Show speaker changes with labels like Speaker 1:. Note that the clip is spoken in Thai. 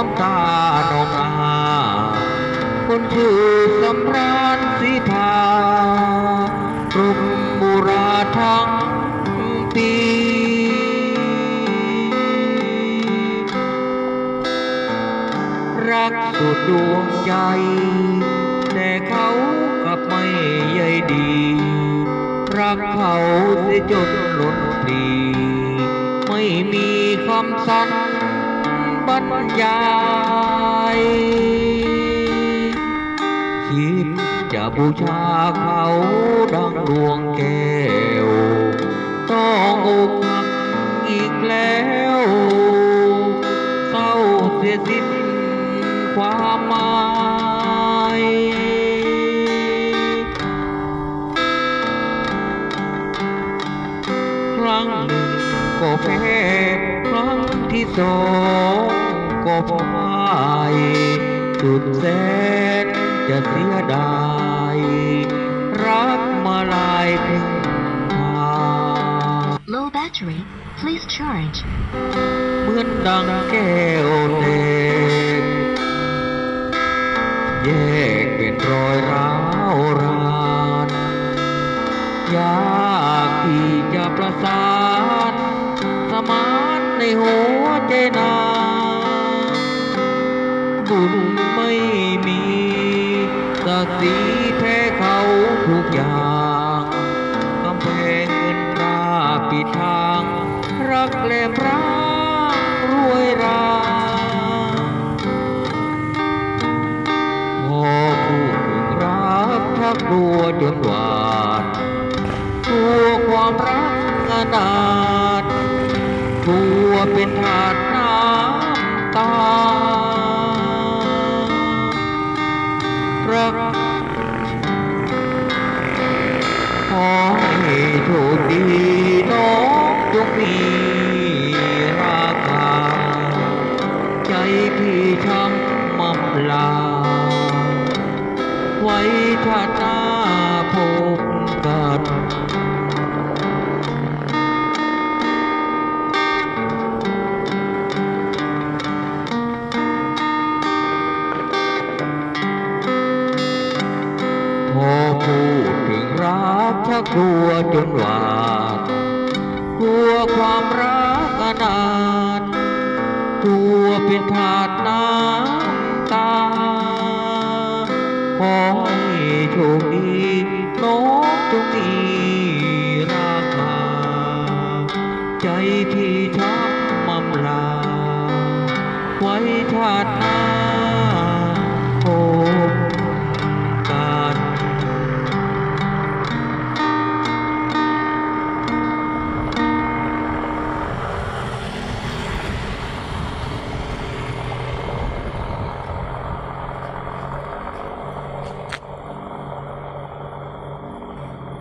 Speaker 1: อบตาดองอาคนชื่อสำราญสีทากลุ่มบุราทั้งปีรักสุดดวงใจ แต่เขากลับไม่ใยดี รักเขาสิยจนล้นดี ไม่มีคำสั่ง บรรยายคิดจะบูชาเขาดังดวงแก้ว ต้องอกหักอีกแล้วเศร้าเสียสิ้นความหมายครั้งหนึ่งก็แพ้ครั้งที่สอง ก็พ่ายสุดแสนจะเสียดาย รักมาลายพึ่งพา
Speaker 2: Low battery. Please charge.
Speaker 1: เหมือนดังแก้วเหล็กแยกเป็นรอยร้าวรานยากที่จะประสานสมานในหัวใจนา ไม่มีศักดิ์ศรีแพ้เขาทุกอย่างกำแพงเงินตราปิดทาง รักและพระรวยราพอพูดถึงรักชักกลัวจนหวาดกลัวความรักอนาถกลัวเป็นทาสน้ำตา รัก ขอให้โชคดีน้องจงมีราคา ใจพี่ช้ำมั่มลา ไว้ชาตาพบกัน กชักกลัวจนหวาดกลัวความรักอนาถกลัวเป็นทาสน้ำตา ขอให้โชคดีน้องจงมีราคา ใจพี่ช้ำมำลา ไว้ชาติหน้า